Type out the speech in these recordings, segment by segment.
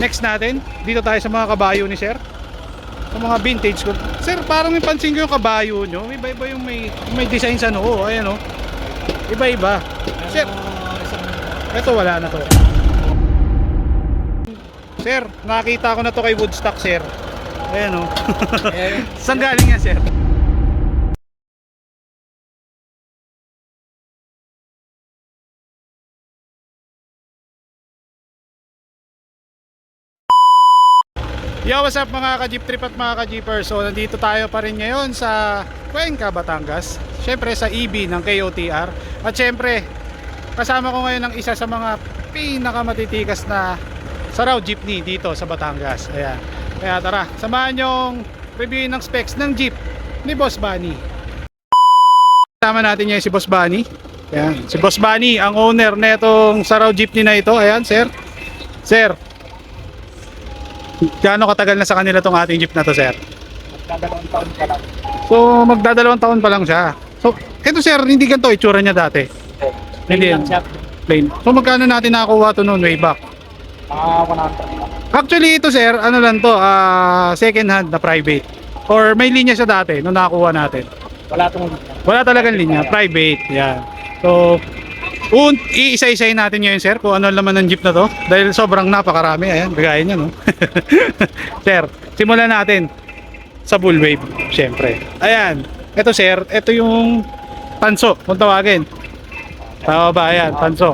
next natin, dito tayo sa mga kabayo ni Sir. Sa mga vintage ko. Sir, parang may pansin ko yung kabayo nyo. Iba-iba yung may, may design sa noo. Ayan o. Iba-iba. Sir, ito wala na to. Sir, nakita ko na to kay Woodstock, sir. Ayan o. Eh, Saan galing yan, sir? Yo, what's up mga ka-jeep trip at mga ka-jeepers? So, nandito tayo pa rin ngayon sa Cuenca, Batangas. Siyempre sa EB ng KOTR. At siyempre, kasama ko ngayon ang isa sa mga pinakamatitikas na saraw jeepney dito sa Batangas. Ayan. Kaya tara, samahan yung review ng specs ng jeep ni Boss Bunny. Kasama natin ngayon si Boss Bunny. Ayan. Si Boss Bunny, ang owner netong saraw jeepney na ito. Ayan, sir. Sir, gaano katagal na sa kanila tong ating jeep na to, sir? Magdadalawang taon pa lang. So, magdadalawang taon pa lang siya. So, ito sir, hindi ganito itsura niya dati. Hindi Plain lang siya. Plain. So, magkano natin nakakuha to noon way back? Mga 100 lang. Actually, ito sir, ano lang to, ah, second hand na private. Or may linya siya dati nung nakakuha natin. Wala itong Wala talagang linya, private. Yan. So, un iisa-isayin natin ngayon sir kung ano laman ng jeep na to. Dahil sobrang napakarami. Ayan, gaya niya no. sir, simulan natin sa bull wave, syempre. Ayan. Ito sir, ito yung tanso, kung tawagin. Tama ba? Ayan, rate.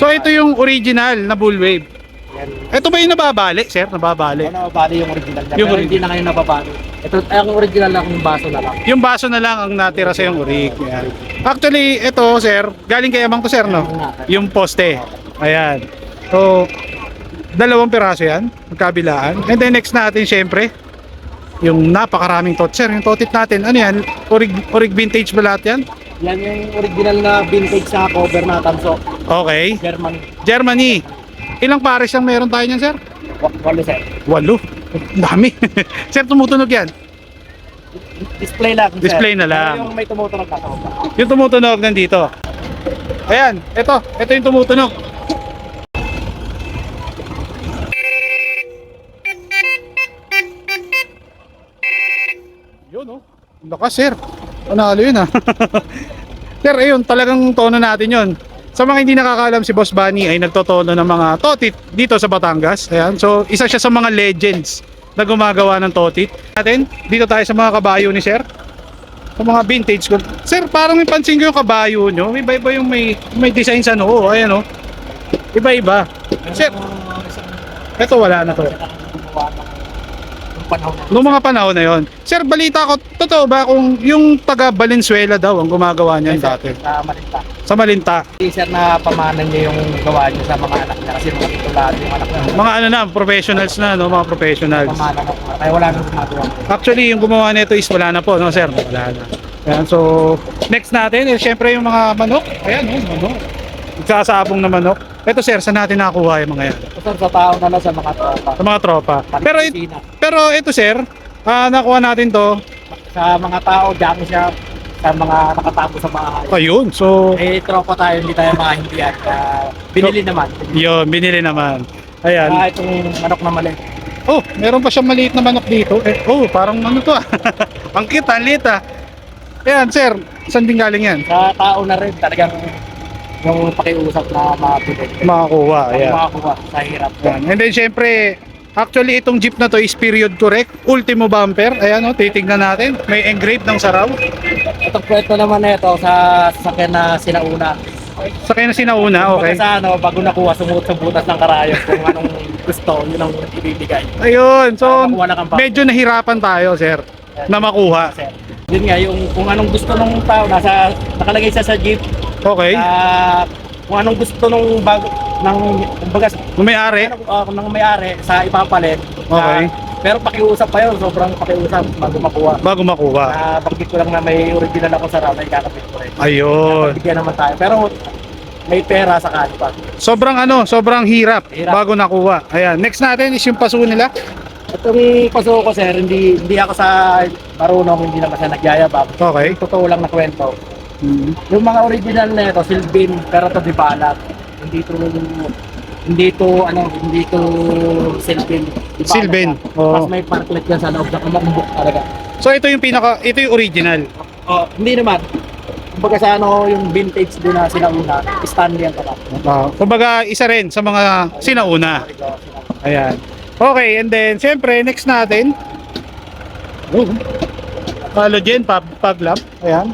So, ito yung original na bull wave. Ito ba yung nababali, sir? Nababali. Ano bali yung original niya. Yung Pero original. hindi na ngayon nababali. Ito, ay, ang original lang yung baso na lang. Yung baso na lang ang natira sa yung. Ayan. Actually, ito, sir, galing kay Amang to, sir, no? Yung poste. Ayan. So, dalawang piraso yan, magkabilaan. And then next natin, syempre, yung napakaraming tot. Sir, yung totit natin, ano yan? Orig, orig vintage ba lahat yan? Yan yung original na vintage sa cover na tanso. Okay. German. Germany. Ilang pares ang meron tayo niyan, sir? Wa- Walo sir. Walo. Ang Dami. sir, tumutunog yan. Display lang. sir. Display na lang. Pero yung may tumutunog na. Yung tumutunog nandito. Ayan, ito. Ito yung tumutunog. Yun oh. Lakas sir. Panalo yun ah. sir, ayun, talagang tono natin yun. Sa mga hindi nakakaalam, si Boss Bunny ay nagtotono ng mga totit dito sa Batangas. Ayan, so isa siya sa mga legends na gumagawa ng totit. Natin, dito tayo sa mga kabayo ni Sir sa mga vintage ko. Sir, parang may pansin ko yung kabayo nyo. May iba-iba yung may, may design sa noo. Ayan o. Iba-iba. Sir, eto wala na to. Panahon na. Noong mga panahon na yon. Sir, balita ko, totoo ba kung yung taga Valenzuela daw ang gumagawa niyan dati? Na malinta. Sa Malinta. Si sir na pamanan niya yung gawa niya sa mga anak niya kasi mga titulado yung anak niya. Mga ano na, professionals na, no? Mga professionals. Pamanan ko. Kaya wala nang gumagawa. Actually, yung gumawa nito is wala na po, no, sir? Wala na. Ayan, so, next natin, eh, syempre yung mga manok. Ayan, no, manok. Nagsasabong na manok. Ito, sir, saan natin nakuha yung mga yan? Sir, sa tao na lang sa mga tropa. Sa mga tropa. Pero, it- pero ito, sir, ah, nakuha natin to. sa mga tao, dami siya sa mga nakatago sa bahay. Ayun, so, Eh, tropa tayo, hindi tayo makahindihan. Kaya binili naman. yun, binili naman. Ayan. Ah, itong manok na mali. Oh, meron pa siyang maliit na manok dito. Eh, oh, parang ano to ah. Ang kita, ang liit ah. Ayan, sir, saan din galing yan? Sa tao na rin, talagang yung pakiusap na mabili. Makakuha, ayan. makakuha sa hirap. Ayan. And then syempre, actually itong jeep na to is period correct. Ultimo bumper. Ayan oh, titignan natin. May engrave ng saraw. Itong kwento naman na ito sa sasakyan na sinauna. Sa kanya na sinauna, okay. Pagka sa ano, bago nakuha, sumut sa butas ng karayos kung anong gusto, yun ang ibibigay. Ayun, so na medyo nahirapan tayo, sir, na makuha. Kasi, yun nga, yung kung anong gusto ng tao, nasa, nakalagay siya sa jeep, Okay. Ah, kung anong gusto nung bago ng kumbaga Kung may-ari, ano, uh, ng may-ari sa ipapalit. Okay. Ah, pero pakiusap pa yun, sobrang pakiusap bago makuha. bago makuha. Ah, banggit ko lang na may original ako sa ramay kakapit ko rin. Ayun. Bigyan naman tayo. Pero may pera sa kalipa. Sobrang ano, sobrang hirap, Hirap. bago nakuha. Ayan, next natin is yung paso nila. Itong paso ko sir, hindi hindi ako sa marunong, hindi naman sa nagyayabang. Okay. Totoo lang na kwento. Mhm. Yung mga original na ito, silbin, pero ito di balat. Hindi ito Hindi to, ano, hindi to Silbin, ano siya. oo. Tapos may parklet yan sa loob na kumakumbok talaga. So ito yung pinaka, ito yung original. Oh, hindi naman. Kumbaga sa ano, yung vintage din na sinauna, Stanley ang kapag. Uh, kumbaga, isa rin sa mga sinauna. Ayan. Okay, and then, siyempre, next natin. Oh. Halogen, pag, pag lamp. Ayan.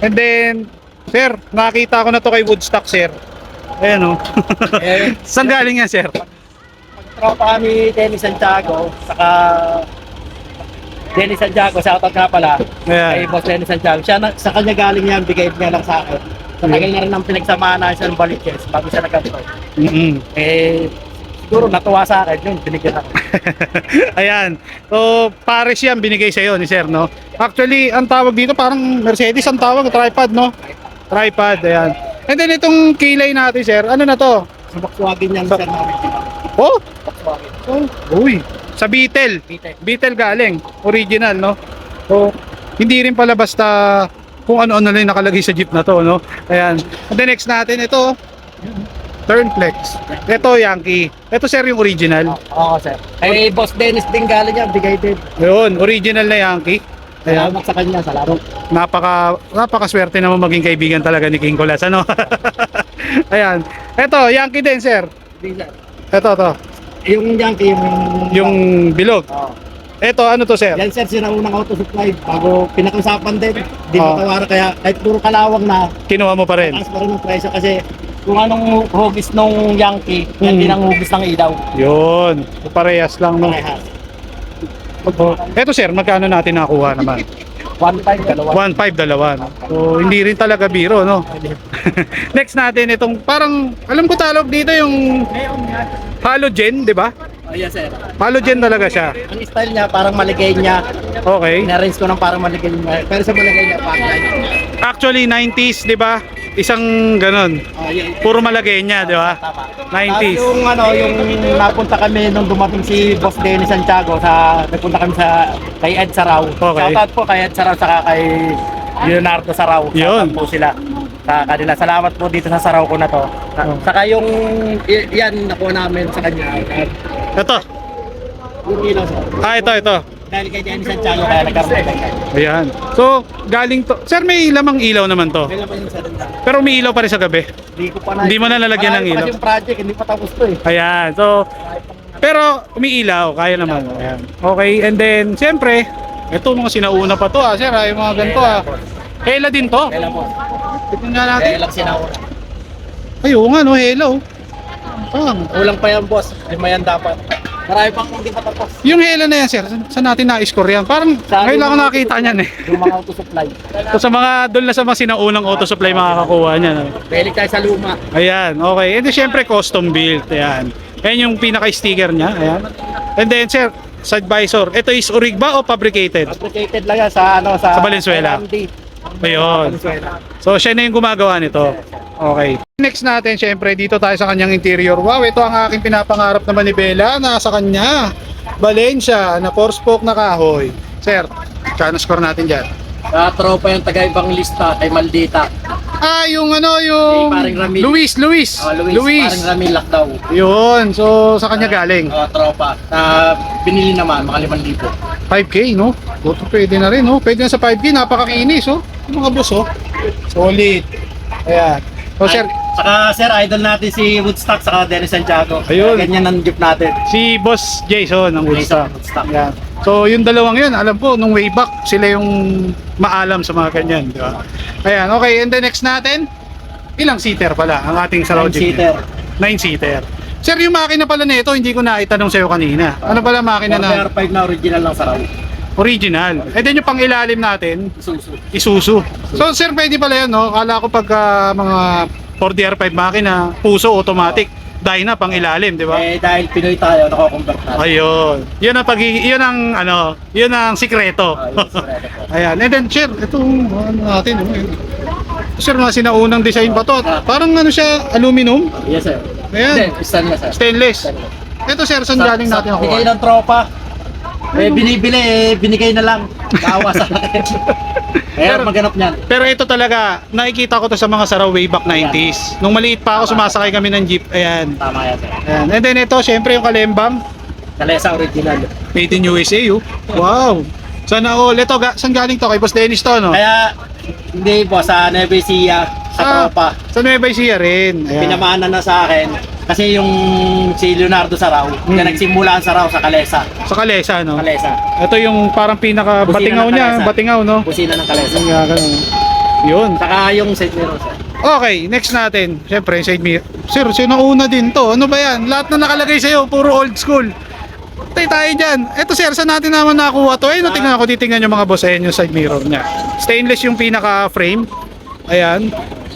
And then, sir, nakita ko na to kay Woodstock, sir. Ayan o. Eh, Saan galing yan, sir? tropa ni Dennis Santiago, saka Dennis Santiago, shoutout nga pala. Kay Ayan. Boss Dennis Santiago. Siya, na, sa kanya galing yan, bigay niya lang sa akin. Sa tagal na rin ng pinagsamahan na siya ng Balikes, bago siya nagkanto. Mm-mm. Eh, siguro natuwa sa akin yun, binigyan ako. Ayan. So, pares yan binigay sa'yo ni sir, no? Actually, ang tawag dito parang Mercedes ang tawag, tripod, no? Tripod, ayan. And then itong kilay natin, sir, ano na to? Sa Volkswagen yan, na original. Oh, Volkswagen. Oh, uy, sa Beetle. Bitek. Beetle galing, original, no? So, hindi rin pala basta kung ano-ano lang yung nakalagay sa jeep na to, no? Ayan. And then next natin, ito, Turnplex. Ito, Yankee. Ito, sir, yung original. Oo, sir. Kay Boss Dennis din galing yan, bigay din. Yun, original na Yankee. Ayan. Salamat sa kanya, salamat. Napaka, napakaswerte naman maging kaibigan talaga ni King Colas, ano? Ayan. Ito, Yankee din, sir. Hindi, sir. Ito, to. Yung Yankee, yung... Yung bilog. Oo. Ito, ano to, sir? Yan, sir, sinaunang auto supply. Bago pinakausapan din. Hindi Oo. matawaran kaya kahit puro kalawang na, Kinuha mo pa rin. taas pa rin ang presyo kasi kung anong hugis nung Yankee, yan Hmm. din ang hugis ng ilaw. Yun. Parehas lang, no? Parehas. Oh, Eto sir, magkano natin nakuha naman? 1.5, dalawa. 1.5 dalawa. No? So, hindi rin talaga biro, no? Next natin itong parang alam ko tawag dito yung yan. halogen, 'di ba? Oh, yes, sir. Halogen talaga siya. Ang style niya, parang maligay niya. Okay. In-arrange ko ng parang maligay niya. Pero sa maligay niya, backlight. Actually 90s, 'di ba? Isang ganon. Oh. Puro malagay niya, 'di ba? Tama. 90s. Tapos yung ano, yung napunta kami nung dumating si Boss Dennis Santiago sa nagpunta kami sa kay Ed Sarau. Okay. Shoutout po kay Ed Sarau saka kay Leonardo Sarau. Yun. Shoutout po sila sa kanila. Salamat po dito sa Sarau ko na to. Sa- Oh. Saka yung y- yan nakuha namin sa kanya. Ito. Yung ilaw sir. Ah, ito, ito. Dahil kay Dennis Santiago kaya nagkaroon tayo. Ayan. So, galing to. Sir, may lamang ilaw naman to. Kailan pa yung sa danda? Pero may ilaw pa rin sa gabi. Hindi ko pa na. Hindi mo na lalagyan ng Marami pa ilaw. kasi yung project, hindi pa tapos to eh. Ayan. So, pero umiilaw, kaya naman. Ayan. Okay, and then, siyempre, ito mga sinauna pa to ah, sir, ah, yung mga ganito ah. Hela din to. Kailan po? Tignan nga natin. Kailan sinauna? Ay, oo nga, no, hello. Pang. Kulang pa yan boss. Lima yan dapat. Marami pang hindi pa tapos. Yung hela na yan, sir, sa- saan natin na-score yan? Parang, ngayon lang ako nakita niyan eh. Yung mga auto supply. So, sa mga, doon na sa mga sinaunang auto supply makakakuha niyan. ah. Balik tayo sa luma. Ayan, okay. And then, syempre, custom built. Ayan. Ayan yung pinaka-sticker niya. Ayan. And then, sir, sa visor, ito is orig ba o fabricated? Fabricated lang yan sa ano sa Sa Valenzuela. Randy. Ayun. So, siya na yung gumagawa nito. Okay. Next natin, syempre, dito tayo sa kanyang interior. Wow, ito ang aking pinapangarap na manibela. Nasa kanya. Valencia, na four spoke na kahoy. Sir, kano score natin dyan? Sa tropa yung taga ibang lista kay Maldita. Ah, yung ano, yung... Paring Ramil. Luis, Luis. Oh, Luis, Parang Ramil Lakdaw. Yun, so sa kanya galing. Oh, tropa. Na binili naman, mga 5,000. 5K, no? Buto pwede na rin, no? Pwede na sa 5K, napakakinis, oh. Yung mga boss, oh. Solid. Ayan. So, sir, Saka sir, idol natin si Woodstock saka Dennis Santiago. Ayun. Ganyan ang jeep natin. si Boss Jason ng Woodstock. Woodstock. Ayan. So, yung dalawang yun, alam po, nung way back, sila yung maalam sa mga ganyan, di ba? Ayan, okay. And the next natin, ilang seater pala ang ating sa Logic? Nine-seater. 9-seater. Sir, yung makina pala nito, hindi ko na itanong sa'yo kanina. Ano pala makina na Order 5 na original lang sa raw. Original? And then yung pang ilalim natin, Susu. Isuzu. So sir, pwede pala yun, no? Kala ko pagka mga 4DR5 makina, puso automatic, Dyna pang ilalim, di ba? Eh dahil Pinoy tayo, nako-convert natin. Ayun. Yun ang pag yun ang ano, yun ang sikreto. Ah, yun, sikreto po. Ayan. And then sir, itong ano natin, oh, yun. Sir, mga sinaunang design pa to. Parang ano siya, aluminum, Yes sir. Ayan. Hindi, stainless sir. stainless. Ito sir, saan galing natin Bigay ako? ng tropa. Eh, binibili, eh, binigay na lang. Naawa sa akin. Kaya Pero- maganap niyan. Pero ito talaga, nakikita ko to sa mga saraw way back 90s. Nung maliit pa ako, sumasakay kami ng jeep. Ayan. Tama yan, sir. Ayan. And then ito, syempre yung kalembang. Kalesa original. Made in USA, oh. Wow. Sana all. Ito, ga- saan galing to? Kay Boss Dennis to, no? Kaya, hindi po, sa Nueva Ecija, sa Ah, tropa. Sa Nueva Ecija rin. Ayan. Pinamana na sa akin. Kasi yung si Leonardo Saraw, Hmm. na nagsimula ang Saraw sa Kalesa. Sa Kalesa, no? Kalesa. Ito yung parang pinaka Busina batingaw ng niya, Kalesa. batingaw, no? Kusina ng Kalesa. Yung, ganun. Yun. Saka yung St. Mirror, sir. Okay, next natin. Siyempre, side mirror. Sir, sino una din to? Ano ba yan? Lahat na nakalagay sa'yo, puro old school. Tay tayo dyan. Ito sir, saan natin naman nakuha to? Ayun, tingnan ko, titingnan yung mga boss. Ayan yung side mirror niya. Stainless yung pinaka frame. Ayan.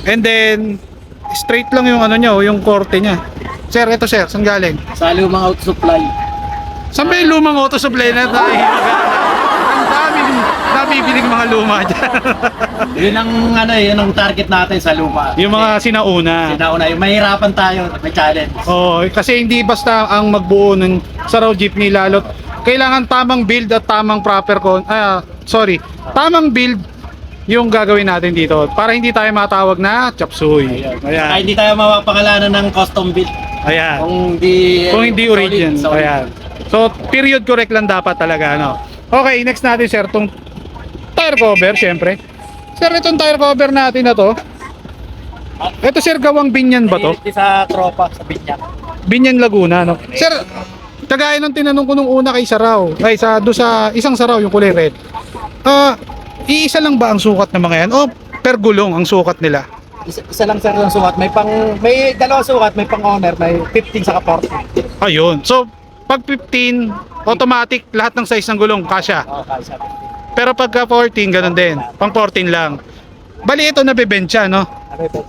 And then, straight lang yung ano niya, oh, yung korte niya. Sir, ito sir, saan galing? Sa lumang auto supply. Saan ba yung lumang auto supply na tayo? Ang daming nabibiling mga luma dyan. Yun ang ano eh, yun ang target natin sa luma. yung mga sinauna. Sinauna, yung mahirapan tayo, may challenge. Oo, kasi hindi basta ang magbuo ng saraw jeepney lalo't kailangan tamang build at tamang proper con ah sorry, tamang build yung gagawin natin dito para hindi tayo matawag na chop suey. Kaya Ayan. hindi tayo mapapangalanan ng custom build Ayan. kung hindi Kung hindi solid, origin. solid. Ayan. So, period correct lang dapat talaga, no? Okay, next natin, sir, tong tire cover, syempre. Sir, itong tire cover natin na to. Ito, sir, gawang binyan ba to? Mahilig sa tropa, sa Binyan. Binyan Laguna, no? Sir, kagaya nung tinanong ko nung una kay Saraw, ay sa do sa isang Saraw yung kulay red. Ah, iisa lang ba ang sukat ng mga yan o per gulong ang sukat nila? Isa, isa lang sir yung sukat. May pang may dalawang sukat, may pang owner, may 15 sa 40. Ayun. So, pag 15, automatic lahat ng size ng gulong kasya. Sa 15. Pero pagka 14, ganun din. Pang 14 lang. Bali ito nabebend siya, no? Ano ito?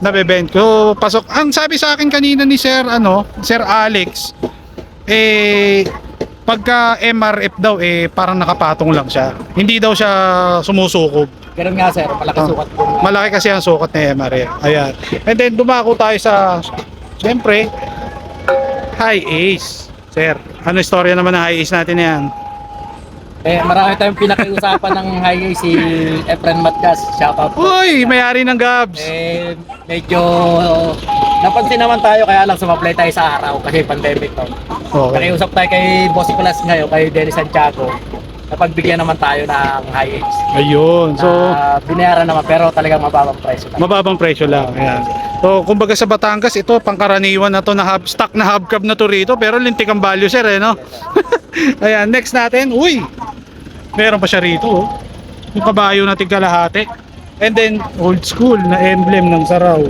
So, pasok. Ang sabi sa akin kanina ni Sir, ano, Sir Alex, eh, pagka MRF daw, eh, parang nakapatong lang siya. Hindi daw siya sumusukob. Ganun nga sir, malaki Ah. sukat po. Malaki kasi ang sukat ni MRF. Ayan. And then, dumako tayo sa, siyempre, High Ace. Sir, ano istorya naman ng High Ace natin na yan? Eh, marami tayong pinakiusapan ng highway si Efren Matgas. Shoutout po. Uy, may-ari ng Gabs. Eh, medyo napansin naman tayo kaya lang sumablay tayo sa araw kasi pandemic to. Okay. Nakiusap tayo kay Boss Nicolas ngayon, kay Dennis Santiago. Napagbigyan naman tayo ng high age. Ayun. So, Na binayaran naman pero talagang mababang presyo. lang. Mababang presyo lang. Ayan. So, kumbaga sa Batangas, ito pangkaraniwan na to na hub, stock na hubcap na to rito, pero lintik ang value sir eh, no? Ayan, next natin, uy! Meron pa siya rito, oh. Yung kabayo na tigkalahati. And then, old school na emblem ng Saraw.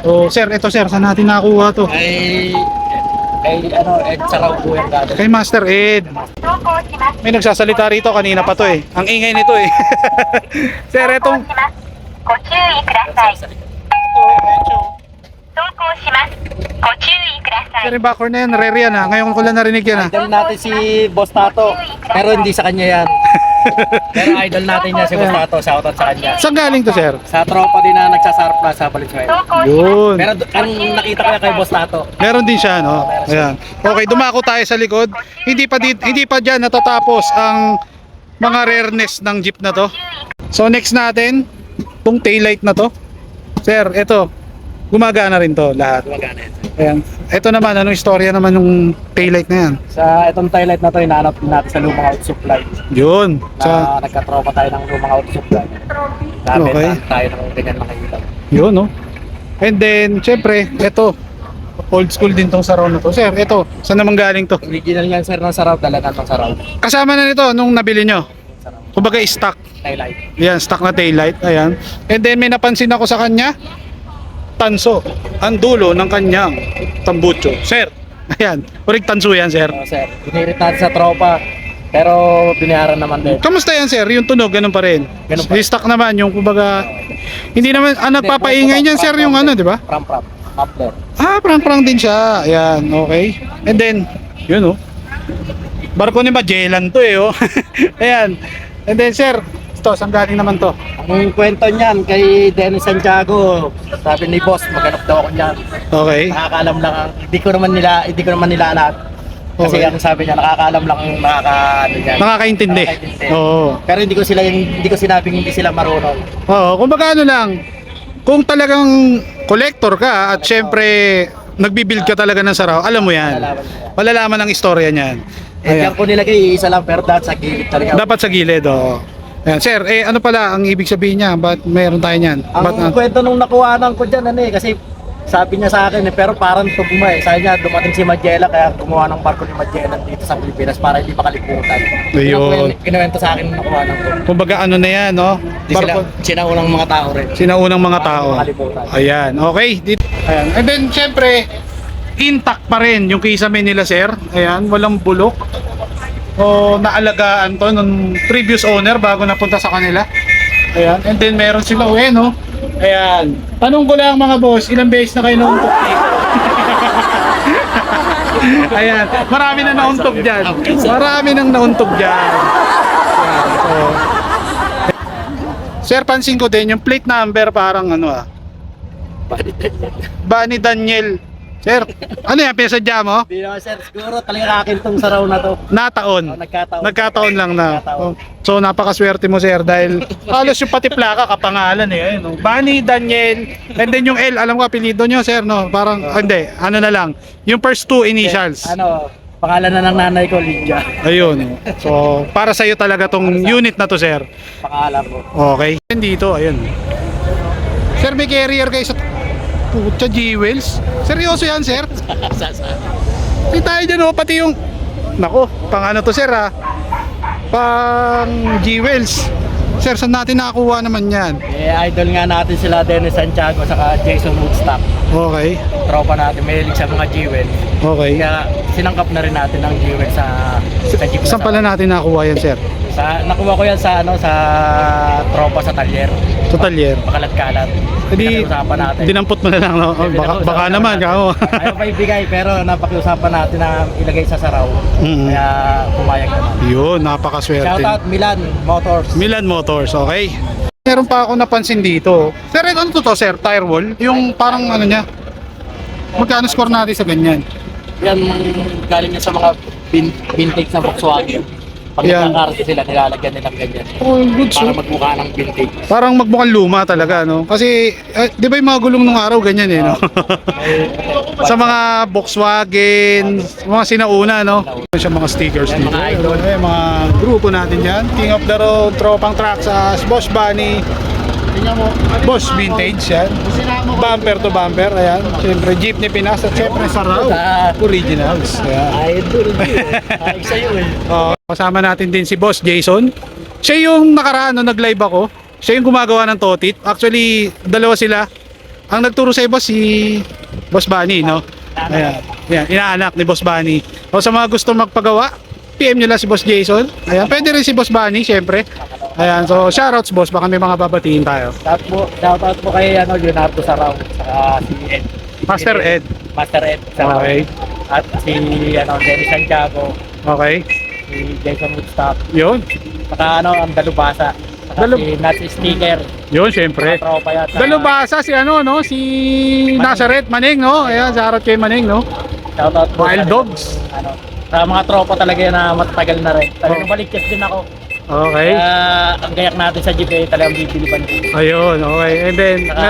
So, sir, ito sir, saan natin nakuha to? Ay, ay ano, Ed Saraw po gano'n. Kay Master Ed. May nagsasalita rito kanina pa to eh. Ang ingay nito eh. Sir, etong... Sir, yung backer na yan, rare yan ha. Ngayon ko lang narinig yan ha. Alam natin si boss Nato, pero hindi sa kanya yan. Pero idol natin niya si Gustato, shout out sa kanya. Saan galing to, sir? Sa tropa din na nagsasarpla sa Valenzuela. Yun. Pero ang nakita ko na kay Gustato. Meron din siya, no? Ayan. Okay, dumako tayo sa likod. Hindi pa di, hindi pa diyan natatapos ang mga rareness ng jeep na to. So next natin, tong taillight na to. Sir, ito. Gumagana rin to lahat. gumagana yan. Ayan. Ito naman, anong istorya naman ng taillight na yan? Sa itong toilet na to, inaanap natin sa lumang auto supply. Yun. Na Sa, nagkatropa tayo ng lumang auto supply. Gamit Okay. tayo ng ganyan nakikita. yun, no? And then, syempre, ito. Old school din tong saraw na to. Sir, ito. Saan naman galing to? Original yan sir ng saraw, dalagan ng saraw. Kasama na nito nung nabili nyo. Kumbaga stock. Taillight. Yan, stock na taillight. Ayan. And then may napansin ako sa kanya, tanso. Ang dulo ng kanyang tambucho. Sir, ayan. Urig tanso yan, sir. So, sir, binirit natin sa tropa, pero binayaran naman din. Kamusta yan, sir? Yung tunog, ganun pa rin. Ganun pa. Yung stock naman, yung kumbaga, hindi naman, ah, nagpapaingay niyan, sir, yung ano, di ba? Pram pram. Muffler. Ah, prang-prang din siya. Ayan, okay. And then, yun, oh. Barko ni Magellan to, eh, oh. ayan. And then, sir, ito, saan galing naman to? Ang kwento niyan kay Dennis Santiago, sabi ni boss, maghanap daw ako niyan. Okay. Nakakaalam lang ang, hindi ko naman nila, hindi ko naman nila lahat. Kasi Okay. ang sabi niya, nakakaalam lang yung nakaka, ano niya. Nakakaintindi. Nakakaintindi. Oo. Pero hindi ko sila hindi ko sinabing hindi sila marunong. Oo, kumbaga ano lang, kung talagang collector ka at syempre nagbibuild ka talaga ng saraw, alam mo yan. Malalaman mo yan. Malalaman ang istorya niyan. Eh, Ayan. diyan ko nilagay, isa lang pero dapat sa gilid talaga. Dapat sa gilid, oo. Ayan, sir, eh ano pala ang ibig sabihin niya? Ba't meron tayo niyan? Ang Ba't na- kwento nung nakuhanan ko dyan, ano eh, kasi sabi niya sa akin eh, pero parang tugma eh. Sabi niya, dumating si Magella, kaya gumawa ng barko ni Magella dito sa Pilipinas para hindi makalimutan. Ayun. Yun ang Kinuwento sa akin nung nakuhanan ko. kumbaga ano na yan, no? Hindi sila, Barko- sinaunang mga tao rin. sinaunang mga tao. makalimutan. Ayan, okay. Dito. Ayan. And then, syempre, intact pa rin yung kisame nila, sir. Ayan, walang bulok. O naalagaan to ng previous owner bago napunta sa kanila. Ayan. And then, meron sila, eh, no? Ayan. Tanong ko lang mga boss, ilang beses na kayo nauntok dito? Ayan. Marami na nauntog dyan. Marami nang nauntog dyan. Ayan. So, Sir, pansin ko din, yung plate number parang ano ah. Bani Daniel. Sir, ano yan, pinasadya mo? Hindi naman sir, siguro talaga akin tong saraw na to. Nataon. Oh, nagkataon. Nagkataon lang na. Nagkataon. Oh, So, napakaswerte mo, sir, dahil halos yung pati plaka, kapangalan eh. Ayun, oh. Bani Daniel. And then yung L, alam ko, apelido nyo, sir, no? Parang, ah, hindi, ano na lang. Yung first two initials. Ano, pangalan na ng nanay ko, Lydia. Ayun. So, para sa'yo talaga tong unit na to, sir. Pangalan ko. Okay. Dito, ayun. Sir, may carrier kayo sa Pucha Jewels. Seryoso yan, sir? Hindi tayo dyan, oh. Pati yung... Nako, pang ano to, sir, ah. Pang Jewels. Sir, saan natin nakakuha naman yan? Eh, idol nga natin sila Dennis Santiago saka Jason Woodstock. Okay. Tropa natin, mahilig sa mga jewel. Okay. Kaya sinangkap na rin natin ang jewel sa sa jeep. Saan pala natin nakakuha yan, sir? Sa, nakuha ko yan sa ano sa tropa sa talyer. Sa talyer. Pakalat-kalat. Hindi, Pinag-usapan natin. dinampot mo na lang, no? Oh, baka, baka naman, kako. Ayaw pa ibigay pero napakiusapan natin na ilagay sa saraw. Mm. Kaya pumayag naman. Yun, napakaswerte. Shoutout Milan Motors. Milan Motors, okay? Meron pa ako napansin dito. Sir, ano to to, sir? Tire wall? Yung parang ano niya? Magkano score natin sa ganyan? Yan galing yan sa mga vintage na Volkswagen. Pag Yan. nagkakarte sila, nilalagyan nilang ganyan. Oh, good Para so. magmukha ng vintage. Parang magmukhang luma talaga, no? Kasi, eh, di ba yung mga gulong nung araw, ganyan eh, no? sa mga Volkswagen, mga sinauna, no? Siya mga stickers dito. mga idol. Eh, mga grupo natin dyan. King of the Road, Tropang Trucks, sa Boss Bunny. Boss Vintage yan. Bumper to bumper, ayan. Siyempre, jeepney Pinas at siyempre Saraw. Ah. Originals. Ayan. Idol din. Ay, sa'yo eh. Kasama natin din si Boss Jason. Siya yung nakaraan nung nag-live ako. Siya yung gumagawa ng totit. Actually, dalawa sila. Ang nagturo sa boss si Boss Bunny, no? Ayan. Ayan, inaanak ni Boss Bunny. O sa mga gusto magpagawa, PM nyo lang si Boss Jason. Ayan, pwede rin si Boss Bunny, syempre. Ayan, so shoutouts boss, baka may mga babatiin tayo. Shout mo, shout out po kay ano, Leonardo Saraw. Saka si Ed. Master Ed. Master Ed. Saraw. Okay. At si ano, Dennis Santiago. Okay. Si Jason Woodstock. Yun. Saka ano, ang Dalubasa. Saka Dalub- si Nats Sticker. Yun, syempre. Mga tropa yan. Saka Dalubasa si ano, no? Si Nazareth Maning, no? Ayan, shoutout kay Maning, no? Shout out po Wild sa- Dogs. Ano, sa mga tropa talaga yan na matagal na rin. Talagang Oh. baliktas din ako. Okay. Kaya ang gayak natin sa jeep eh, talagang bibili pa. Ayun, okay. And then, Saka,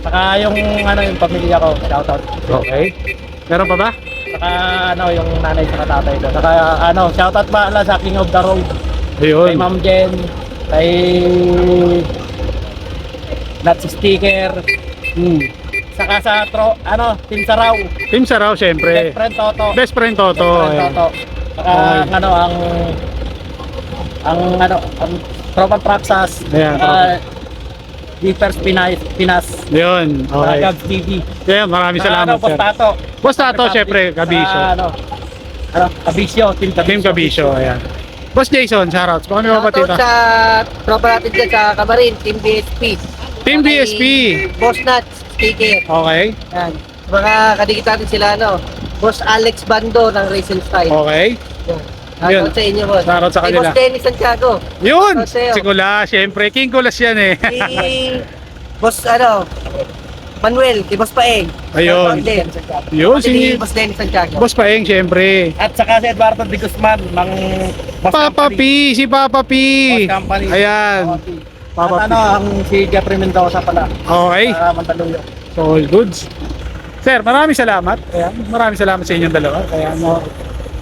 saka yung ano yung pamilya ko, shout out. okay. Meron pa ba? Saka ano yung nanay sa tatay ko. Saka ano, shout out pala sa King of the Road. Kay Ayun. Ma'am Jen, kay Nuts Sticker, Hmm. saka sa tro, ano, Team Saraw, Team Saraw, syempre. Best Friend Toto. Best friend Toto. Best Friend. Toto. Saka ang ano, ang ang ano, ang Tropa Praxas, Ayan, saka Jeepers Pinas, Pinas, Yun, saka okay. Gabs TV. Ayan, maraming Saka salamat, ano, sir. Postato. Boss Tato, syempre, Saka Kabisyo. ano, ano, Kabisyo, Team Kabisyo. Team Kabisyo, ayan. Boss Jason, shoutouts. Baka may Shoutout mapatita. sa tropa natin dyan sa Kamarin, Team BSP. Team Kay BSP. Boss Nuts, sticker. Okay. Yan. Mga kadikit natin sila, ano, Boss Alex Bando ng Racing Style. Okay. Yan. Yun. Shoutout sa inyo, boss. Shoutout sa Kay kanila. Boss Dennis Santiago. Yun! Joseo. Si Kula, syempre. King Kulas yan eh. Si Boss, ano, Manuel, kay Boss Paeng. Ayun. Din. Yun, Si si Boss Dennis Santiago. Boss Paeng, syempre. At saka si Eduardo de Guzman ng Boss Papa Company. P, si Papa P. Boss Company. Ayan. Papa At ano, ang si Jeffrey Mendoza pala. Okay. Sa Mandaluyong. So, all goods. Sir, maraming salamat. Ayan, maraming salamat sa inyong dalawa. Kaya mo.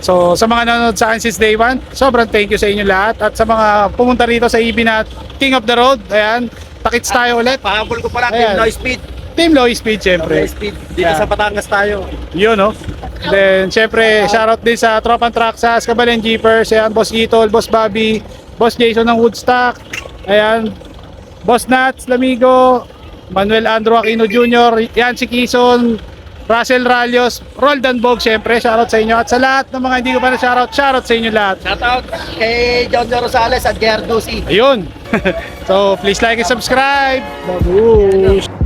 So, sa mga nanonood sa akin since day one, sobrang thank you sa inyo lahat. At sa mga pumunta rito sa EB na King of the Road, ayan, takits tayo ulit. Pahabol ko pala, Ayan. Team Noise Speed. Team Low Speed, syempre. Noise Speed. Dito Yeah. sa Batangas tayo. Yun, no? Then, syempre, shoutout din sa Tropan Traxas, Kabalen Jeepers, ayan, Boss Itol, Boss Bobby, Boss Jason ng Woodstock, ayan, Boss Nats, Lamigo, Manuel Andrew Aquino Jr., yan si Kison, Russell Ralios, Roldan Bog, syempre, shoutout sa inyo. At sa lahat ng mga hindi ko pa na shoutout, shoutout sa inyo lahat. Shoutout kay John De Rosales at C. Ayun. so, please like and subscribe. Babush!